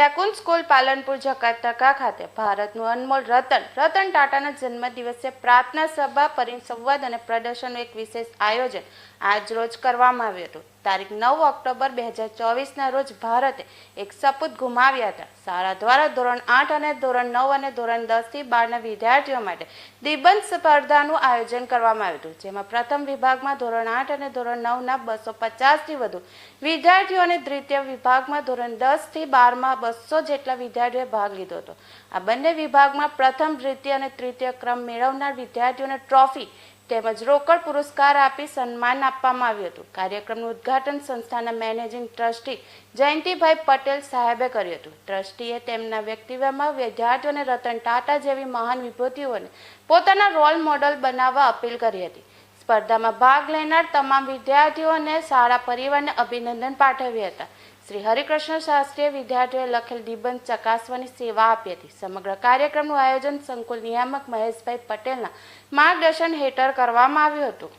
Vidyakunj school Palanpur જકાતકા ખાતે ભારતનું અનમોલ રતન રતન ટાટાના જન્મદિવસે પ્રાર્થના સભા, પરિસંવાદ અને પ્રદર્શનનું એક વિશેષ આયોજન આજ રોજ કરવામાં આવ્યું હતું. તારીખ નવ ઓક્ટોબર બે હજાર ચોવીસના રોજ ભારતે એક સપૂત ગુમાવ્યા હતા. શાળા દ્વારા ધોરણ આઠ અને ધોરણ નવ અને ધોરણ દસથી બારના વિદ્યાર્થીઓ માટે નિબંધ સ્પર્ધાનું આયોજન કરવામાં આવ્યું હતું, જેમાં પ્રથમ વિભાગમાં ધોરણ આઠ અને ધોરણ નવના બસો પચાસથી વધુ વિદ્યાર્થીઓ અને દ્વિતીય વિભાગમાં ધોરણ દસથી બારમાં બસો જેટલા વિદ્યાર્થીઓએ ભાગ લીધો હતો. આ બંને વિભાગમાં પ્રથમ, દ્વિતીય અને તૃતીય ક્રમ મેળવનાર વિદ્યાર્થીઓને ટ્રોફી તેમજ રોકડ પુરસ્કાર આપી સન્માન આપવામાં આવ્યું હતું. કાર્યક્રમનું ઉદ્ઘાટન સંસ્થાના મેનેજિંગ ટ્રસ્ટી જયંતિભાઈ પટેલ સાહેબે કર્યું હતું. ટ્રસ્ટીએ તેમના વ્યક્તિત્વમાં વિદ્યાર્થીઓને રતન ટાટા જેવી મહાન વિભૂતિઓને પોતાના રોલ મોડલ બનાવવા અપીલ કરી હતી. સ્પર્ધામાં ભાગ લેનાર તમામ વિદ્યાર્થીઓને શાળા પરિવારને અભિનંદન પાઠવ્યા હતા. શ્રી હરિકૃષ્ણ શાસ્ત્રીએ વિદ્યાર્થીઓએ લખેલ નિબંધ ચકાસવાની સેવા આપી હતી. સમગ્ર કાર્યક્રમનું આયોજન સંકુલ નિયામક મહેશભાઈ પટેલના માર્ગદર્શન હેઠળ કરવામાં આવ્યું હતું.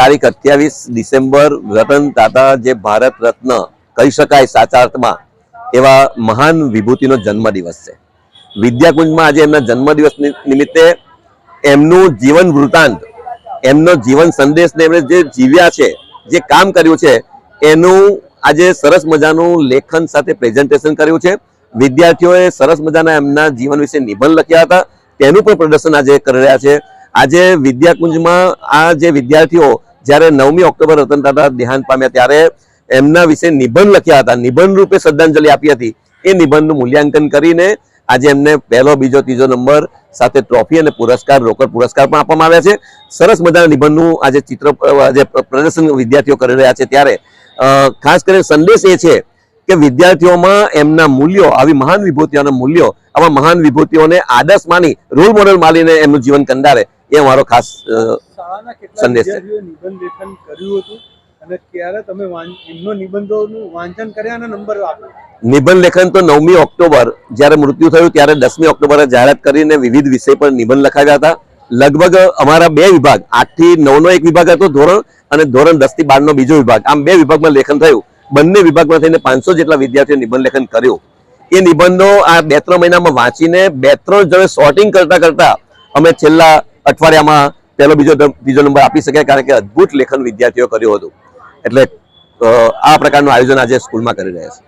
તારીખ અઠ્યાવીસ ડિસેમ્બર રતન તાતા જે ભારત રત્ન કહી શકાય સાચા અર્થમાં એવા મહાન વિભૂતિનો જન્મદિવસ છે. વિદ્યાકુંજમાં આજે એમના જન્મદિવસ નિમિત્તે એમનું જીવન વૃતાંત, એમનો જીવન સંદેશને એમણે જે જીવ્યા છે, જે કામ કર્યું છે, એનું આજે સરસ મજાનું લેખન સાથે પ્રેઝન્ટેશન કર્યું છે. વિદ્યાર્થીઓએ સરસ મજાના એમના જીવન વિશે નિબંધ લખ્યા હતા. તેનું પણ પ્રદર્શન આજે કરી રહ્યા છે. આજે વિદ્યાકુંજમાં આ જે વિદ્યાર્થીઓ જ્યારે નવમી ઓક્ટોબર રતન ટાટા દેહાંત પામ્યા ત્યારે એમના વિશે નિબંધ લખ્યા હતા. નિબંધ રૂપે શ્રદ્ધાંજલિ આપી હતી. એ નિબંધનું મૂલ્યાંકન કરીને આજે એમને પહેલો બીજો ત્રીજો નંબર સાથે ટ્રોફી અને પુરસ્કાર રોકડ પુરસ્કાર પણ આપવામાં આવ્યા છે. સરસ મજાના નિબંધનું આજે ચિત્ર આજે પ્રદર્શન વિદ્યાર્થીઓ કરી રહ્યા છે ત્યારે. ખાસ કરીને સંદેશ એ છે કે વિદ્યાર્થીઓમાં એમના મૂલ્યો આવી મહાન વિભૂતિઓના મૂલ્યો આવા મહાન વિભૂતિઓને આદર્શ માની રોલ મોડલ માનીને એમનું જીવન કંડારે. એ મારો ખાસ સંદેશ છે. અને ત્યારે તમે એમનો નિબંધોનું વાંચન કર્યા અને નંબર આપ્યો. નિબંધ લેખન તો નવમી ઓક્ટોબર, જ્યારે મૃત્યુ થયું ત્યારે દસમી ઓક્ટોબરે જાહેરાત કરીને વિવિધ વિષય પર નિબંધ લખાવ્યા હતા. લગભગ અમારા બે વિભાગ આઠથી નવનો એક વિભાગ હતો, ધોરણ, અને ધોરણ દસથી બારનો બીજો વિભાગ. આમ બે વિભાગમાં લેખન થયું. બંને વિભાગમાં થઈને પાંચસો જેટલા વિદ્યાર્થીઓ નિબંધ લેખન કર્યું. એ નિબંધો આ બે ત્રણ મહિનામાં વાંચીને બે ત્રણ જણે સોર્ટિંગ કરતા કરતા અમે છેલ્લા અઠવાડિયામાં પહેલો બીજો બીજો નંબર આપી શક્યા, કારણ કે અદ્ભુત લેખન વિદ્યાર્થીઓ કર્યું હતું. એટલે આ પ્રકારનું આયોજન આજે સ્કૂલમાં કરી રહ્યા છે.